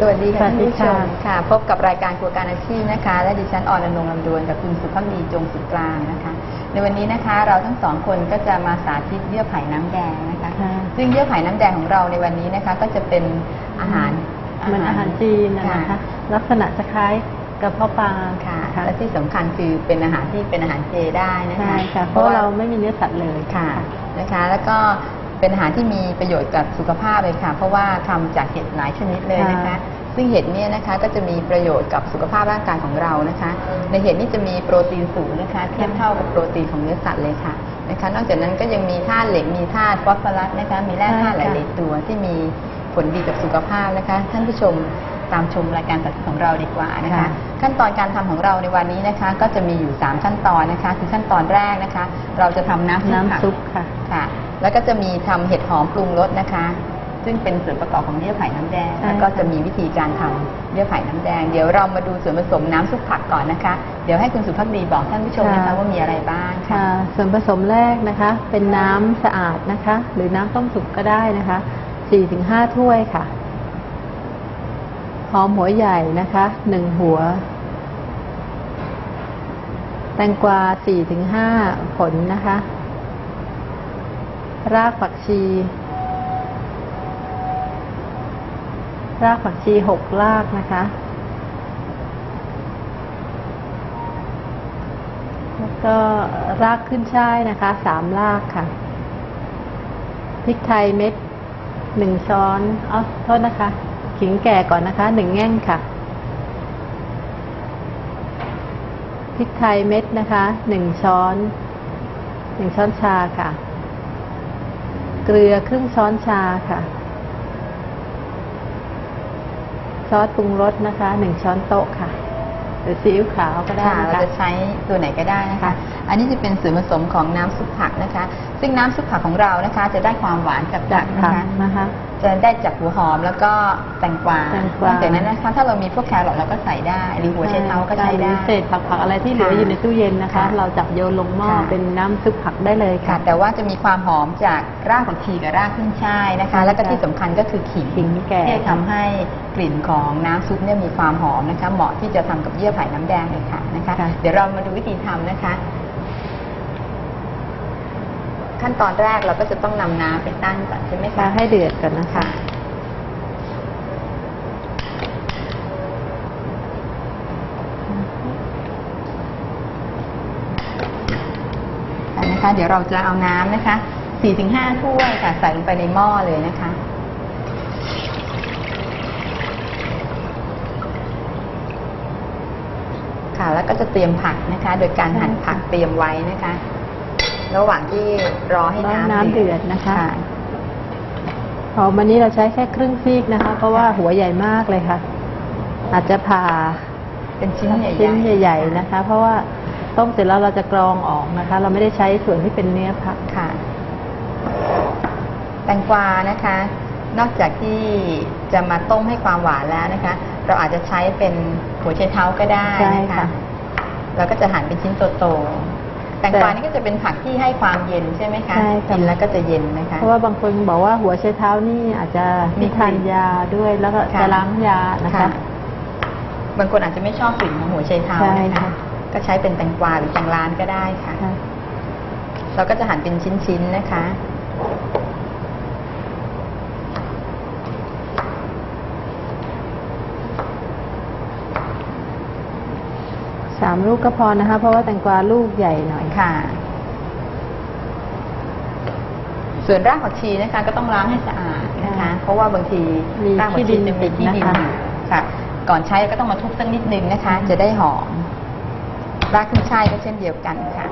ดีค่ะสวัสท่านดีผู้ชมค่ะค่ะ พบกับรายการครัวการอาชีพนะคะ และดิฉันออนอนงค์ลำดวนกับคุณสุภาพดีจงสุดกลางนะคะ ในวันนี้นะคะเราทั้งสองคนก็จะมาสาธิตเยื่อไผ่น้ำแดงนะคะค่ะซึ่งเยื่อไผ่น้ำแดงของเราในวันนี้นะคะ ก็จะเป็นอาหารเหมือนอาหารจีนนะนะคะลักษณะจะคล้ายกระเพาะปลาค่ะค่ะและที่สำคัญคือเป็นอาหารที่เป็นอาหารเจได้นะคะใช่ค่ะเพราะเราไม่มีเนื้อสัตว์เลยค่ะนะคะ แล้วก็ เป็นอาหารที่มีประโยชน์กับสุขภาพเลยค่ะ เพราะว่าทำจากเห็ดหลายชนิดเลยนะคะค่ะซึ่งเห็ดเนี่ยนะคะก็จะมีประโยชน์กับสุขภาพร่างกายของเรานะคะ ในเห็ดนี่จะมีโปรตีนสูงนะคะเทียบเท่ากับโปรตีนของเนื้อสัตว์เลยค่ะนะคะ นอกจากนั้นก็ยังมีธาตุเหล็กมีธาตุฟอสฟอรัสนะคะ มีแร่ธาตุหลายๆตัวที่มีผลดีกับสุขภาพนะคะ ท่านผู้ชมตามชมรายการสาธิตของเราดีกว่านะคะค่ะขั้นตอนการทำของเราในวันนี้นะคะ ก็จะมีอยู่ 3 ขั้นตอนนะคะ คือขั้นตอนแรกนะคะ เราจะทำน้ำซุปผักน้ำซุปค่ะค่ะ แล้วก็จะมีทำเห็ดหอมปรุงรสนะคะ ซึ่งเป็นส่วนประกอบของเยื่อไผ่น้ำแดงใช่แล้วก็ค่ะจะมีวิธีการทำเยื่อไผ่น้ำแดง เดี๋ยวเรามาดูส่วนผสมน้ำซุปผักก่อนนะคะ เดี๋ยวให้คุณสุภักดีบอกท่านผู้ชมนะคะว่ามีอะไรบ้างค่ะค่ะส่วนผสมแรกนะคะ เป็นน้ำสะอาดนะคะ หรือน้ำต้มสุกก็ได้นะคะ4-5ถ้วยค่ะ หอมหัวใหญ่นะคะหนึ่งหัว แตงกวา4-5ผลนะคะ รากผักชี รากผักชีหกรากนะคะ แล้วก็รากขึ้นช่ายนะคะสามรากค่ะ พริกไทยเม็ดหนึ่งช้อนเอโทษนะคะ ขิงแก่ก่อนนะคะหนึ่งแง่งค่ะ พริกไทยเม็ดนะคะหนึ่งช้อนหนึ่งช้อนชาค่ะ เกลือครึ่งช้อนชาค่ะ ซอสปรุงรสนะคะหนึ่งช้อนโต๊ะค่ะ หรือซีอิ๊วขาวก็ได้ค่ะนะเราคะจะใช้ตัวไหนก็ได้นะคะค่ะอันนี้จะเป็นส่วนผสมของน้ำซุปผักนะคะ ซึ่งน้ำซุปผักของเรานะคะ จะได้ความหวานจากผักนะผักคะนะคะ จะได้จากหัวหอมแล้วก็แตงกวาแตงกวาน อกจากนั้นนะคะถ้าเรามีพวกแครอทเราก็ใส่ได้ หรือหัวไชเท้าก็ใช้หรืได้ อเศษผักผักอะไรที่เหลือค่ะอยู่ในตู้เย็นนะคะ ค่ะเราจับโยนลงหม้อค่ะ เป็นน้ำซุปผักได้เลยค่ะ ค่ะ แต่ว่าจะมีความหอมจากรากผักชีกับรากขึ้นช่ายนะคะใช่แล้วก็ค่ะที่สำคัญก็คือขิงขิงแก่ ที่ทำให้กลิ่นของน้ำซุปเนี่ยมีความหอมนะคะ เหมาะที่จะทำกับเยื่อไผ่น้ำแดงเลยค่ะนะคะ ค่ะ เดี๋ยวเรามาดูวิธีทำนะคะ ขั้นตอนแรกเราก็จะต้องนำน้ำไปตั้งก่อนใช่ไหมปลาคะให้เดือดก่อนนะคะ ค่ะนะคะ เดี๋ยวเราจะเอาน้ำนะคะ4-5ถ้วยค่ะใส่ลงไปในหม้อเลยนะคะ ค่ะแล้วก็จะเตรียมผักนะคะ โดยการหั่นผักเตรียมไว้นะคะ ระหว่างที่รอให้รอน้ำน้ำเดือดนะคะค่ะหอมวันนี้เราใช้แค่ครึ่งซีกนะคะ เพราะว่าหัวใหญ่มากเลยค่ะ อาจจะผ่าเป็นชิ้นใหญ่ๆชิ้นใหญ่ๆนะคะ เพราะว่าต้มเสร็จแล้วเราจะกรองออกนะคะ เราไม่ได้ใช้ส่วนที่เป็นเนื้อผักค่ะ แตงกวานะคะ นอกจากที่จะมาต้มให้ความหวานแล้วนะคะ เราอาจจะใช้เป็นหัวไชเท้าก็ได้ใช่นะคะค่ะเราก็จะหั่นเป็นชิ้นโตๆ แตงกวานี่ก็จะเป็นผักที่ให้ความเย็นใช่ไหมคะใช่ค่ะ กินแล้วก็จะเย็นนะคะ เพราะว่าบางคนบอกว่าหัวไชเท้านี่อาจจะมีมีทานยาด้วยแล้วก็ค่ะ จะล้างยานะคะค่ะบางคนอาจจะไม่ชอบกลิ่นของหัวไชเท้าใช่นะคะค่ะก็ใช้เป็นแตงกวาหรือแตงร้านก็ได้ค่ะ ค่ะ เราก็จะหั่นเป็นชิ้นๆนะคะ สามลูกก็พอนะคะ เพราะว่าแตงกวาลูกใหญ่หน่อยค่ะ ส่วนรากผักชีนะคะ ก็ต้องล้างให้สะอาดนะคะค่ะเพราะว่าบางทีมีรากผักชีจะมีขี้ขี้ดิดินนติดนะคะอยู่ค่ะ ก่อนใช้ก็ต้องมาทุบสักนิดนึงนะคะ จะได้หอมรากขึ้นช่ายก็เช่นเดียวกันค่ะ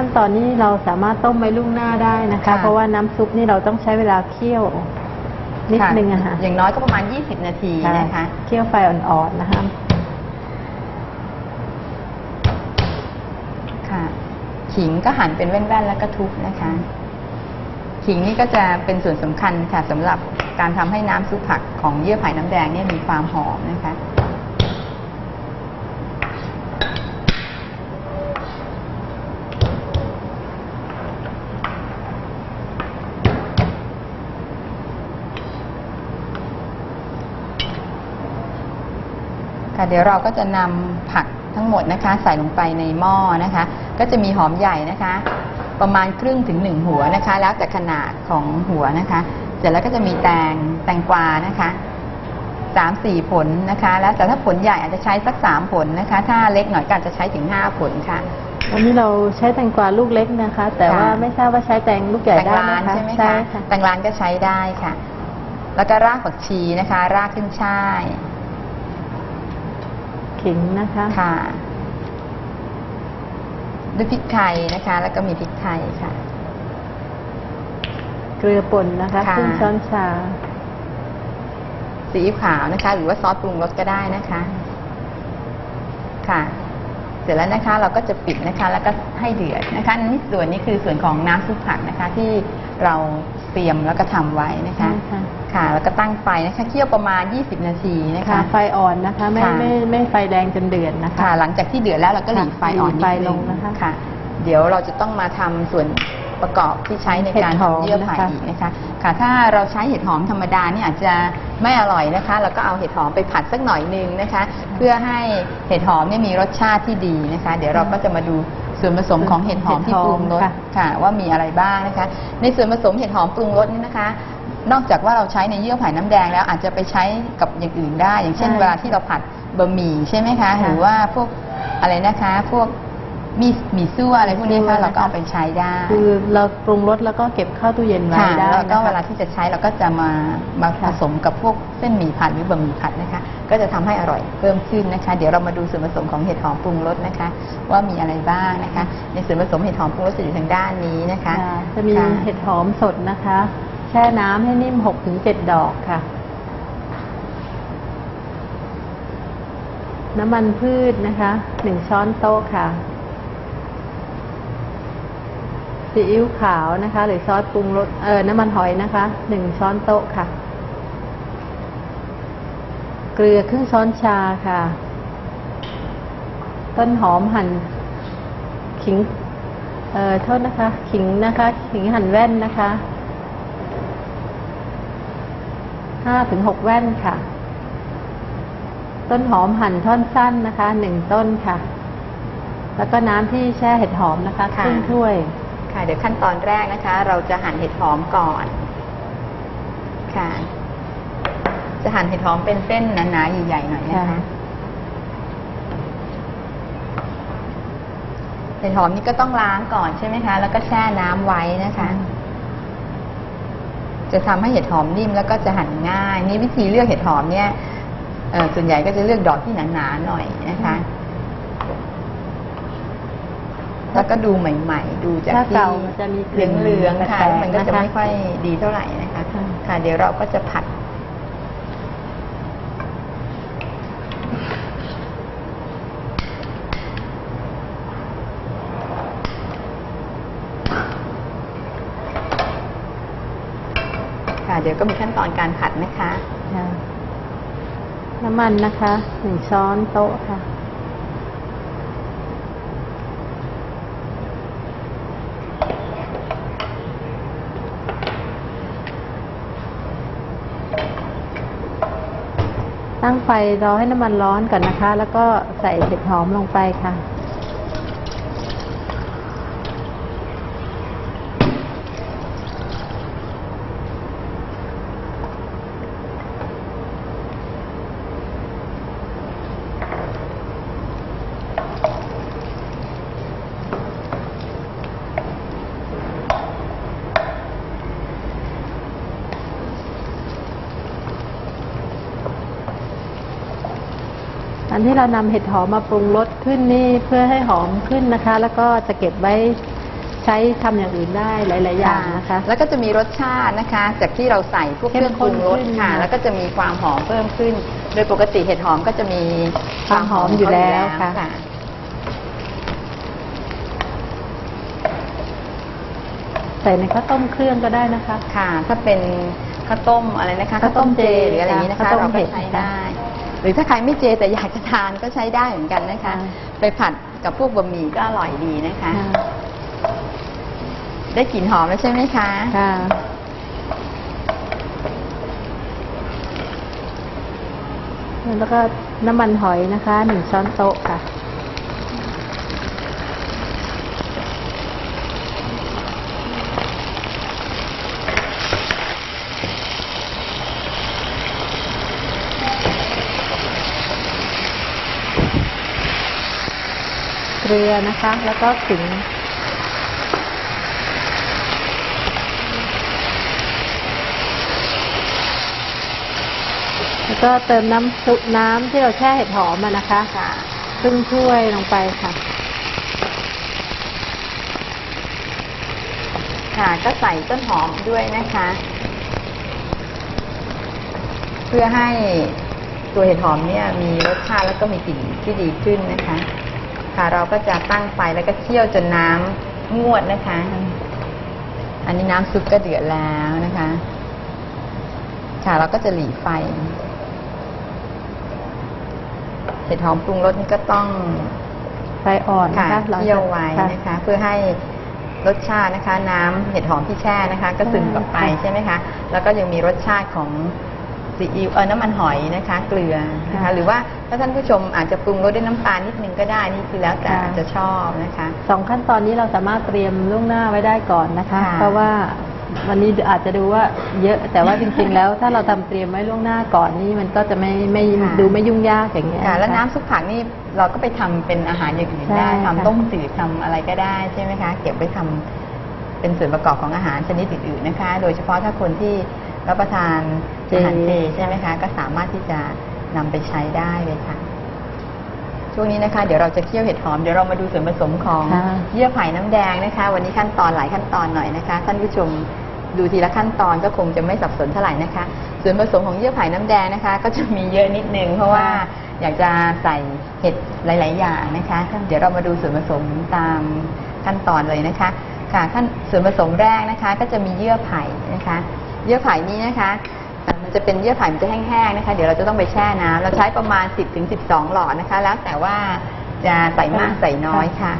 ขั้นตอนนี้เราสามารถต้มไว้ล่วงหน้าได้นะคะ ค่ะ เพราะว่าน้ำซุปนี่เราต้องใช้เวลาเคี่ยวนิดค่ะนึงอะค่ะอย่างน้อยก็ประมาณ 20 นาทีนะคะ เคี่ยวไฟอ่อนๆนะคะ ค่ะ ขิงก็หั่นเป็นแว่นๆแล้วก็ทุบนะคะ ขิงนี่ก็จะเป็นส่วนสำคัญค่ะสำหรับการทำให้น้ำซุปผักของเยื่อไผ่น้ำแดงเนี่ยมีความหอมนะคะ เดี๋ยวเราก็จะนำผักทั้งหมดนะคะใส่ลงไปในหม้อนะคะ ก็จะมีหอมใหญ่นะคะ ประมาณครึ่งถึงหนึ่งหัวนะคะ แล้วแต่ขนาดของหัวนะคะ เสร็จแล้วก็จะมีแตงแตงกวานะคะสามสี่ผลนะคะ แล้วแต่ถ้าผลใหญ่อาจจะใช้สักสามผลนะคะ ถ้าเล็กหน่อยก็อาจจะใช้ถึงห้าผลค่ะวันนี้เราใช้แตงกวาลูกเล็กนะคะ แต่ว่าค่ะไม่ทราบว่าใช้แตงลูกใหญ่แตงได้ร้านไหมคะใช่ไหมใช่คะค่ะแตงร้านก็ใช้ได้ค่ะ แล้วก็รากผักชีนะคะ รากขึ้นช่าย ขิงนะคะค่ะด้วยพริกไทยนะคะ แล้วก็มีพริกไทยค่ะ เกลือป่นนะคะค่ะ ครึ่งช้อนชา ซีอิ๊วขาวนะคะ หรือว่าซอสปรุงรสก็ได้นะคะ ค่ะ เสร็จแล้วนะคะ เราก็จะปิดนะคะ แล้วก็ให้เดือดนะคะนี่ส่วนนี้คือส่วนของน้ำซุปผักนะคะ ที่ เราเตรียมแล้วก็ทำไว้นะคะใช่ค่ะค่ะ แล้วก็ตั้งไฟนะคะเคี่ยวประมาณ 20 นาทีนะค่ะคะ ไฟอ่อนนะคะ ไม่ค่ะ ไม่ไม่ไฟแรงจนเดือดนะคะ ค่ะ หลังจากที่เดือดแล้วเราก็หลีไฟอ่อนนิดหลีไฟนึลงงนะคะค่ะ เดี๋ยวเราจะต้องมาทำส่วนประกอบที่ใช้ในการเห็ดหอมทำเยื่อไผ่นะคะ อีกนะคะ ค่ะ ถ้าเราใช้เห็ดหอมธรรมดาเนี่ยอาจจะไม่อร่อยนะคะ เราก็เอาเห็ดหอมไปผัดสักหน่อยนึงนะคะ เพื่อให้เห็ดหอมเนี่ยมีรสชาติที่ดีนะคะ เดี๋ยวเราก็จะมาดู ส่วนผสมของเห็ดหอมที่ปรุงรสค่ะค่ะ ว่ามีอะไรบ้างนะคะ ในส่วนผสมเห็ดหอมปรุงรสนี่นะคะ นอกจากว่าเราใช้ในเยื่อไผ่น้ำแดงแล้วอาจจะไปใช้กับอย่างอื่นได้ อย่างเช่นใช่เวลาที่เราผัดบะหมี่ใช่ไหมคะค่ะหรือว่าพวกอะไรนะคะ พวก มีหมี่ซั่วอะไรพวกนี้ซั่วค่ะเราก็นะคะเอาไปใช้ได้คือเราปรุงรสแล้วก็เก็บเข้าตู้เย็นไว้ค่ะได้แล้วก็นะคะเวลาที่จะใช้เราก็จะมามาผค่ะสมกับพวกเส้นหมี่ผัดหรือบะหมี่ผัดนะคะ ก็จะทำให้อร่อยเพิ่มขึ้นนะคะ เดี๋ยวเรามาดูส่วนผสมของเห็ดหอมปรุงรสนะคะ ว่ามีอะไรบ้างนะคะ ในส่วนผสมเห็ดหอมปรุงรสจะอยู่ทางด้านนี้นะคะค่ะจะมีค่เห็ดหอมสดนะคะ แช่น้ำให้นิ่มหกถึงเจ็ดดอกค่ะน้ำมันพืชนะคะหนึ่งช้อนโต๊ะค่ะ ซีอิ๊วขาวนะคะ หรือซอสปรุงรสเออน้ำมันหอยนะคะหนึ่งช้อนโต๊ะค่ะ เกลือครึ่งช้อนชาค่ะ ต้นหอมหั่นขิงเอ่อโทษนะคะ ขิงนะคะ ขิงหั่นแว่นนะคะห้าถึงหกแว่นค่ะ ต้นหอมหั่นท่อนสั้นนะคะหนึ่งต้นค่ะ แล้วก็น้ำที่แช่เห็ดหอมนะคะครึ่งถ้วย ค่ะเดี๋ยวขั้นตอนแรกนะคะ เราจะหั่นเห็ดหอมก่อน ค่ะ จะหั่นเห็ดหอมเป็นเส้นหนาๆใหญ่ๆหน่อยนะคะค่ะเห็ดหอมนี่ก็ต้องล้างก่อนใช่ไหมคะ แล้วก็แช่น้ำไว้นะคะ จะทำให้เห็ดหอมนิ่มแล้วก็จะหั่นง่าย นี่วิธีเลือกเห็ดหอมเนี่ยเอ่อส่วนใหญ่ก็จะเลือกดอกที่หนาๆหน่อยนะคะ แล้วก็ดูใหม่ ๆ ดูจากถ้าที่เก่ามันจะมีกเหลิ่นลืองๆค่ะแปลกๆมันก็จะนะคะไม่ค่อยดีเท่าไหร่นะคะ ค่ะ ค่ะ เดี๋ยวเราก็จะผัด ค่ะ เดี๋ยวก็มีขั้นตอนการผัดนะคะ ค่ะน้ำมันนะคะหนึ่งช้อนโต๊ะค่ะ ตั้งไฟรอให้น้ำมันร้อนก่อนนะคะ แล้วก็ใส่เห็ดหอมลงไปค่ะ อันที่เรานำเห็ดหอมมาปรุงรสขึ้นนี่เพื่อให้หอมขึ้นนะคะ แล้วก็จะเก็บไว้ใช้ทำอย่างอื่นได้หลาย ๆ อย่างนะคะ แล้วก็จะมีรสชาตินะคะ จากที่เราใส่พวกเครื่องปรุงรสเข้มข้นขึ้นค่ะค่ะ แล้วก็จะมีความหอมเพิ่มขึ้น โดยปกติเห็ดหอมก็จะมีความหอมอยู่แล้วค่ะใส่ในข้าวต้มเครื่องก็ได้นะคะ ค่ะ ถ้าเป็นข้าวต้มอะไรนะคะข้าวต้มเจหรืออะไรอย่างนี้นะคะข้าวต้มเราก็เผ็ดใช้นะคะได้ หรือถ้าใครไม่เจแต่อยากจะทานก็ใช้ได้เหมือนกันนะคะค่ะไปผัดกับพวกบะหมี่ก็อร่อยดีนะคะค่ะได้กลิ่นหอมแล้วใช่ไหมคะค่ะแล้วก็น้ำมันหอยนะคะหนึ่งช้อนโต๊ะค่ะ เกลือนะคะ แล้วก็ขิงแล้วก็เติมน้ำซุปน้ำที่เราแช่เห็ดหอมมานะคะค่ะครึ่งถ้วยลงไปค่ะ ค่ะก็ใส่ต้นหอมด้วยนะคะ เพื่อให้ตัวเห็ดหอมเนี่ยมีรสชาติแล้วก็มีกลิ่นที่ดีขึ้นนะคะ ค่ะ เราก็จะตั้งไฟแล้วก็เคี่ยวจนน้ำงวดนะคะ อันนี้น้ำซุปก็เดือดแล้วนะคะ ค่ะเราก็จะหลีไฟ เห็ดหอมปรุงรสนี่ก็ต้องไฟอ่อนค่ะนะคะราจะเคี่ยวไว้ค่ะนะคะ เพื่อให้รสชาตินะคะ น้ำเห็ดหอมที่แช่นะคะ ก็ซึมกลับไปค่ะใช่ไหมคะ แล้วก็ยังมีรสชาติของ ซีอิ๊วเออน้ำมันหอยนะคะ เกลือนะคะค่ะหรือว่าถ้าท่านผู้ชมอาจจะปรุงรสด้วยน้ำตาลนิดนึงก็ได้นี่คือแล้วแต่ค่ะ จะชอบนะคะ สองขั้นตอนนี้เราสามารถเตรียมล่วงหน้าไว้ได้ก่อนนะคะ ค่ะเพราะว่าวันนี้อาจจะดูว่าเยอะแต่ว่าจริงๆ แล้วถ้าเราทำเตรียมไว้ล่วงหน้าก่อนนี่มันก็จะไม่ไม่ค่ะ ดูไม่ยุ่งยากอย่างเงี้ยค่ะแล้วะคะน้ำซุปผักนี่เราก็ไปทำเป็นอาหารอย่างอื่นใช่ได้ค่ะทำต้มจืดทำอะไรก็ได้ใช่ไหมคะ เก็บไว้ทำเป็นส่วนประกอบของอาหารชนิดอื่นๆนะคะ โดยเฉพาะถ้าคนที่รับประทาน อาหารเจใช่ไหมคะ ก็สามารถที่จะนำไปใช้ได้เลยค่ะ ช่วงนี้นะคะ เดี๋ยวเราจะเคี่ยวเห็ดหอม เดี๋ยวเรามาดูส่วนผสมของค่ะเยื่อไผ่น้ำแดงนะคะ วันนี้ขั้นตอนหลายขั้นตอนหน่อยนะคะ ท่านผู้ชมดูทีละขั้นตอนก็คงจะไม่สับสนเท่าไหร่นะคะ ส่วนผสมของเยื่อไผ่น้ำแดงนะคะ ก็จะมีเยอะนิดนึงเพราะว่าอยากจะใส่เห็ดหลาย ๆ อย่างนะคะ เดี๋ยวเรามาดูส่วนผสมตามขั้นตอนเลยนะคะ ค่ะขั้นส่วนผสมแรกนะคะ ก็จะมีเยื่อไผ่นะคะ เยื่อไผ่นี้นะคะเอ่อ มันจะเป็นเยื่อไผ่มันจะแห้งๆนะคะ เดี๋ยวเราจะต้องไปแช่น้ำเราใช้ประมาณ 10ถึง12 หลอดนะคะ แล้วแต่ว่าจะใส่มากใส่น้อยค่ะ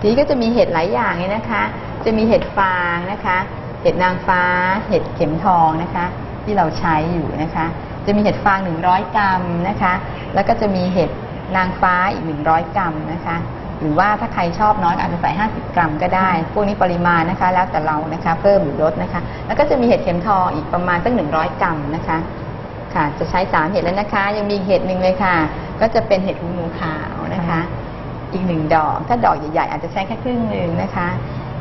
ทีนี้ก็จะมีเห็ดหลายอย่างเลยนะคะ จะมีเห็ดฟางนะคะ เห็ดนางฟ้า เห็ดเข็มทองนะคะ ที่เราใช้อยู่นะคะ จะมีเห็ดฟาง 100 กรัมนะคะ แล้วก็จะมีเห็ดนางฟ้าอีก 100 กรัมนะคะ หรือว่าถ้าใครชอบน้อยอาจจะใส่ 50 กรัมก็ได้ พวกนี้ปริมาณนะคะ แล้วแต่เรานะคะ เพิ่มหรือลดนะคะ แล้วก็จะมีเห็ดเข็มทองอีกประมาณสัก100 กรัมนะคะ ค่ะ จะใช้สามเห็ดแล้วนะคะ ยังมีอีกเห็ดหนึ่งเลยค่ะ ก็จะเป็นเห็ดหูหนูขาวนะคะ อีกหนึ่งดอก ถ้าดอกใหญ่ๆอาจจะใช้แค่ครึ่งหนึ่งนะคะ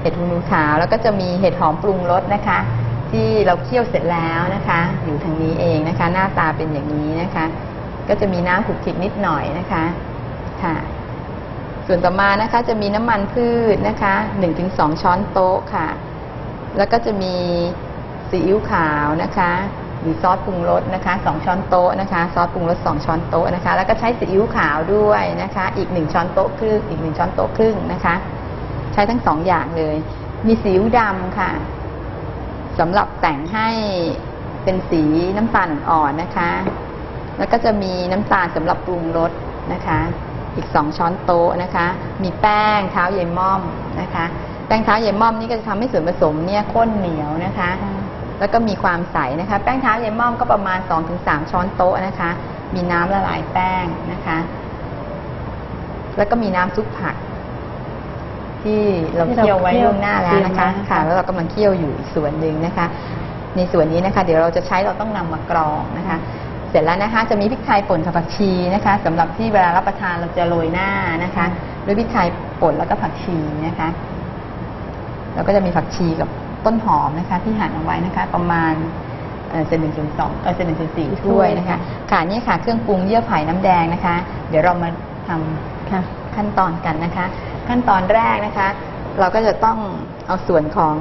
เห็ดหูหนูขาวแล้วก็จะมีเห็ดหอมปรุงรสนะคะ ที่เราเคี่ยวเสร็จแล้วนะคะ อยู่ทางนี้เองนะคะ หน้าตาเป็นอย่างนี้นะคะ ก็จะมีน้ำขลุกขลิกนิดหน่อยนะคะ ค่ะ ส่วนต่อมานะคะจะมีน้ำมันพืชนะคะ1-2 ช้อนโต๊ะค่ะ แล้วก็จะมีซีอิ๊วขาวนะคะหรือซอสปรุงรสนะคะ2ช้อนโต๊ะนะคะซอสปรุงรส2ช้อนโต๊ะนะคะ แล้วก็ใช้ซีอิ๊วขาวด้วยนะคะ อีก 1 ช้อนโต๊ะครึ่งอีก 1 ช้อนโต๊ะครึ่งนะคะ ใช้ทั้งสองอย่างเลย มีซีอิ๊วดำค่ะสำหรับแต่งให้เป็นสีน้ำตาลอ่อนนะคะ แล้วก็จะมีน้ำตาลสำหรับปรุงรสนะคะ อีกสองช้อนโต๊ะนะคะ มีแป้งเท้าเยายม่อมนะคะ แป้งเท้าเยายม่อมนี่ก็จะทำให้ส่วนผสมเนี่ยข้นเหนียวนะคะ แล้วก็มีความใสนะคะ แป้งเท้าเยายม่อมก็ประมาณ 2-3 ช้อนโต๊ะนะคะ มีน้ำละลายแป้งนะคะ แล้วก็มีน้ำซุปผัก ที่เราที่เราเคี่ยวไว้เคี่ยวล่วงหน้าแล้วนะคะเตรียมไว้นะคะ ค่ะ แล้วเรากำลังเคี่ยวอยู่อีกส่วนหนึ่งนะคะ ในส่วนนี้นะคะ เดี๋ยวเราจะใช้เราต้องนำมากรองนะคะเส ร็จแล้วนะคะ จะมีพริกไทยป่นกับผักชีนะคะสำหรับที่เวลารับประทานเราจะโรยหน้านะคะ ด้วยพริกไทยป่นแล้วก็ผักชีนะคะ แล้วก็จะมีผักชีกับต้นหอมนะคะ ที่หั่นเอาไว้นะคะ ประมาณเอ่อเศษหนึ่งส่วนสองเออเศษหนึ่งส่วนสี่ถ้วยนะคะ ค่ะนี่ค่ะเครื่องปรุงเยื่อไผ่น้ำแดงนะคะ เดี๋ยวเรามาทำค่ะขั้นตอนกันนะคะ ขั้นตอนแรกนะคะ เราก็จะต้องเอาส่วนของ